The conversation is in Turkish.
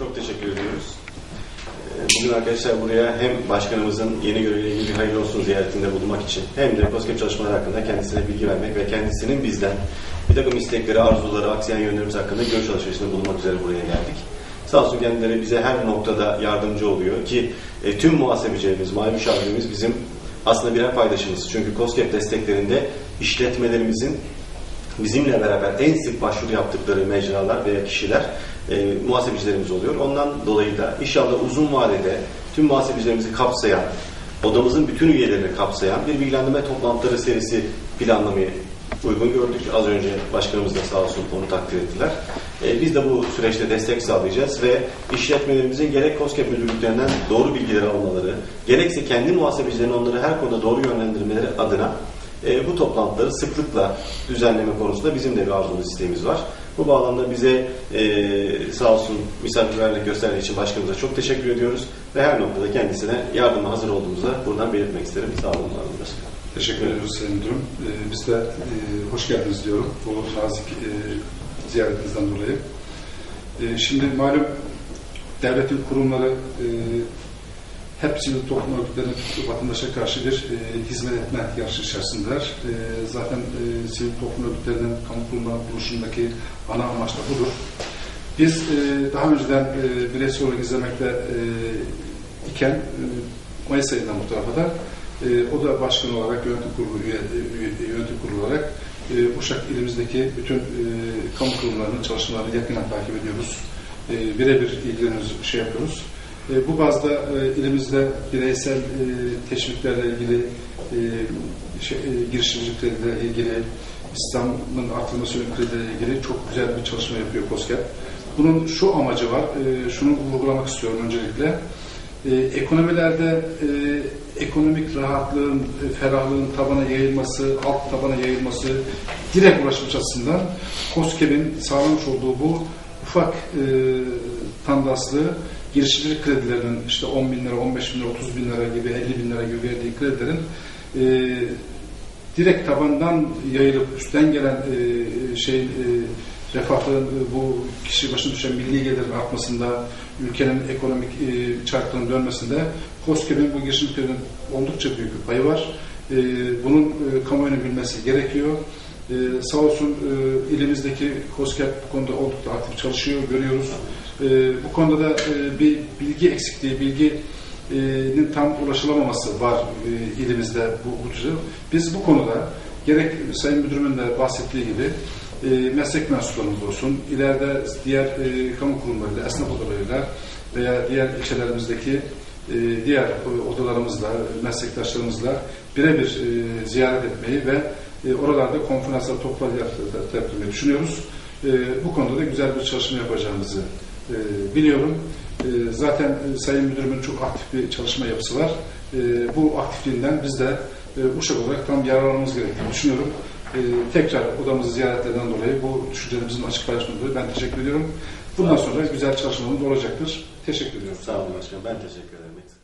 Çok teşekkür ediyoruz. Ee, Bugün arkadaşlar buraya hem başkanımızın yeni göreviyle ilgili hayırlı olsun ziyaretinde bulunmak için hem de COSGAP çalışmaları hakkında kendisine bilgi vermek ve kendisinin bizden bir takım istekleri, arzuları, aksayan yönlerimiz hakkında görüş alışverişinde bulunmak üzere buraya geldik. Sağ olsun kendileri bize her noktada yardımcı oluyor ki e, tüm muhasebecilerimiz, mali müşavirlerimiz bizim aslında birer paydaşımız. Çünkü COSGAP desteklerinde işletmelerimizin bizimle beraber en sık başvuru yaptıkları mecralar veya kişiler e, muhasebecilerimiz oluyor. Ondan dolayı da inşallah uzun vadede tüm muhasebecilerimizi kapsayan, odamızın bütün üyelerini kapsayan bir bilgilendirme toplantıları serisi planlamayı uygun gördük. Az önce başkanımız da sağ olsun onu takdir ettiler. E, biz de bu süreçte destek sağlayacağız ve işletmelerimizin gerek COSGAP müdürlüklerinden doğru bilgileri almaları, gerekse kendi muhasebecilerin onları her konuda doğru yönlendirmeleri adına e, bu toplantıları sıklıkla düzenleme konusunda bizim de bir arzumuz, isteğimiz var. Bu bağlamda bize e, sağ olsun misafirperverlik gösterdiği için başkanımıza çok teşekkür ediyoruz ve her noktada kendisine yardıma hazır olduğumuzu da buradan belirtmek isterim. Sağ olun başkanım. Teşekkür ediyoruz Sayın Müdürüm. Ee, biz de e, hoş geldiniz diyorum bu nazik e, ziyaretinizden dolayı. E, şimdi malum devletin kurumları e, hep sivil toplum örgütlerine vatandaşa karşı bir e, hizmet etme yarışı içerisindeler. E, zaten e, sivil toplum örgütlerinin kamu kurumları kuruluşundaki ana amaç da budur. Biz e, daha önceden e, bireysel olarak izlemekte e, iken e, Mayıs ayından bu tarafa da e, o da başkan olarak yönetim kurulu üye, üye- yönetim kurulu olarak e, Uşak ilimizdeki bütün e, kamu kurumlarının çalışmalarını yakından takip ediyoruz. E, birebir ilgileniyoruz, şey yapıyoruz. E, bu bazda e, ilimizde bireysel e, teşviklerle ilgili e, şey, e, girişimcilik kredilerle ilgili İslam'ın artırılması yönü kredilerle ilgili çok güzel bir çalışma yapıyor COSGAP. Bunun şu amacı var, e, şunu vurgulamak istiyorum öncelikle. E, ekonomilerde e, ekonomik rahatlığın, e, ferahlığın tabana yayılması, alt tabana yayılması direkt ulaşmış açısından COSGAP'in sağlamış olduğu bu ufak e, tandaslı girişimcilik kredilerinin işte 10 bin lira, 15 bin lira, 30 bin lira gibi, 50 bin lira gibi verdiği kredilerin e, direkt tabandan yayılıp üstten gelen e, şeyin e, refahın e, bu kişi başına düşen milli gelirin artmasında, ülkenin ekonomik e, çarklarının dönmesinde COSGAP'in bu girişimciliklerin oldukça büyük bir payı var. E, bunun e, kamuoyunun bilmesi gerekiyor. E, sağ olsun e, ilimizdeki COSGAP bu konuda oldukça aktif çalışıyor, görüyoruz. E, bu konuda da e, bir bilgi eksikliği, bilginin tam ulaşılamaması var e, ilimizde bu, bu tür. Biz bu konuda gerek Sayın Müdürümün de bahsettiği gibi e, meslek mensuplarımız olsun, ileride diğer e, kamu kurumlarıyla, esnaf odalarıyla veya diğer ilçelerimizdeki e, diğer odalarımızla, meslektaşlarımızla birebir e, ziyaret etmeyi ve e, oralarda konferanslar, toplar yap- yaptırmayı düşünüyoruz. E, bu konuda da güzel bir çalışma yapacağımızı e, biliyorum. E, zaten e, Sayın Müdürümün çok aktif bir çalışma yapısı var. E, bu aktifliğinden biz de e, Uşak olarak tam yararlanmamız gerektiğini düşünüyorum. E, tekrar odamızı ziyaretlerden dolayı bu düşüncelerimizin açık paylaşımından dolayı ben teşekkür ediyorum. Bundan sonra güzel çalışmalarımız olacaktır. Teşekkür ediyorum. Sağ olun başkanım. Ben teşekkür ederim.